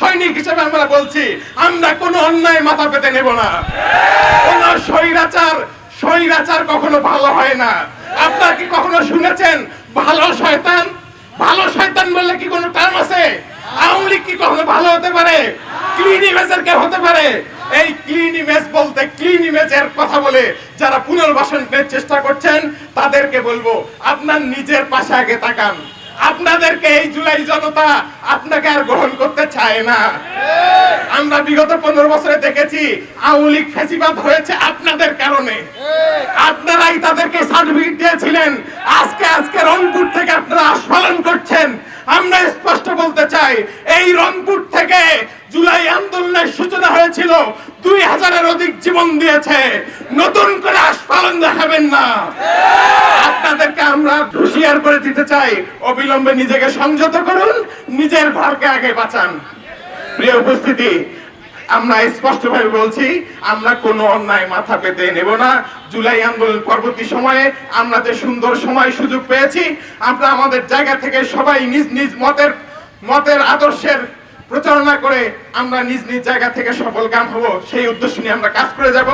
সৈনিক হিসেবে আমরা বলছি, আমরা কোনো অন্যায় মাথা পেতে নেব না। কোন স্বৈরাচার স্বৈরাচার কখনো ভালো হয় না। আপনার কি কখনো শুনেছেন, ভালো শয়তান? ভালো শয়তান বললে কি কোনো টার্ম আছে? আওয়ামী কি কখনো ভালো হতে পারে? ক্লিন ইমেজের কে হতে পারে? এই ক্লিন ইমেজ বলতে ক্লিন ইমেজের কথা বলে যারা পুনর্বাসনের চেষ্টা করছেন, তাদেরকে বলব, আপনার নিজের পাশে আগে তাকান। আপনাদেরকে এই জুলাই জনতা আপনাকে আর গ্রহণ করতে চায় না। আমরা বিগত পনেরো বছরে দেখেছি আওয়ামী ফেসিবাদ হয়েছে আপনাদের কারণে। আপনারাই তাদেরকে সার্টিফিকেট দিয়েছিলেন। আজকে আজকে রংপুর থেকে আপনারা আস্ফালন করছেন। আমরা স্পষ্ট বলতে চাই, এই রংপুর থেকে জুলাই আন্দোলনের সূচনা হয়েছিল দুই হাজারের অধিক জীবন দিয়েছে। নতুন করে আস্ফালন দেখাবেন না। হুঁশিয়ার করে দিতে চাই, অবিলম্বে নিজেকে সংযত করুন, নিজের ঘরকে আগে বাঁচান। প্রিয় উপস্থিতি, আমরা স্পষ্টভাবে বলছি, আমরা কোনো অন্যায় মাথা পেতে নেব না। জুলাই আন্দোলন পরবর্তী সময়ে আমরা যে সুন্দর সময় সুযোগ পেয়েছি, আমরা আমাদের জায়গা থেকে সবাই নিজ নিজ মতের মতের আদর্শের প্রচারণা করে আমরা নিজ নিজ জায়গা থেকে সফল কাম হব। সেই উদ্দেশ্য নিয়ে আমরা কাজ করে যাব।